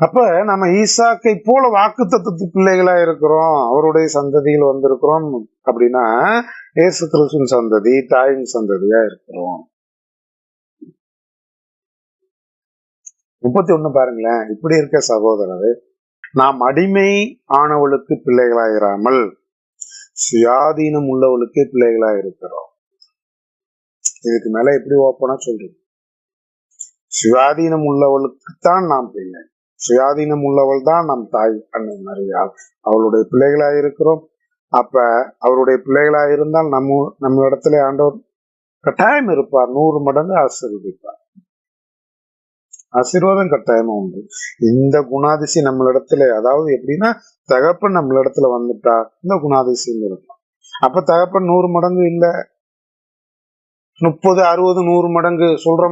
அப்ப நம்ம ஈசாக்கை போல வாக்கு தத்துவத்து பிள்ளைகளா இருக்கிறோம். அவருடைய சந்ததியில் வந்திருக்கிறோம் அப்படின்னா ஏசு கிறிஸ்துவின் சந்ததி தாயின் சந்ததியா இருக்கிறோம். முப்பத்தி ஒண்ணு பாருங்களேன். இப்படி இருக்க சகோதரர் நாம் அடிமை ஆனவளுக்கு பிள்ளைகளாயிராமல் சுயாதீனம் உள்ளவளுக்கே பிள்ளைகளா இருக்கிறோம் இதுக்கு மேல எப்படி ஓப்பனா சொல்றது? சுயாதீனம் உள்ளவளுக்குத்தான் நாம் பிள்ளை. சுயாதீனம் உள்ளவள் தான் நம் தாய் அன்னை மரியாள் அவளுடைய பிள்ளைகளா இருக்கிறோம். அப்ப அவருடைய பிள்ளைகளா இருந்தால் நம்ம நம்ம இடத்துல ஆண்டவர் கட்டாயம் இருப்பார். நூறு மடங்கு ஆசீர்வதிப்பார். ஆசீர்வாதம் கட்டாயமா உண்டு. இந்த குணாதிசி நம்மளிடத்துல அதாவது எப்படின்னா தகப்பன் நம்மளிடத்துல வந்துட்டா இந்த குணாதிசயம் இருக்கும். அப்ப தகப்பன் நூறு மடங்கு இல்லை. முப்பது அறுபது நூறு மடங்கு சொல்ற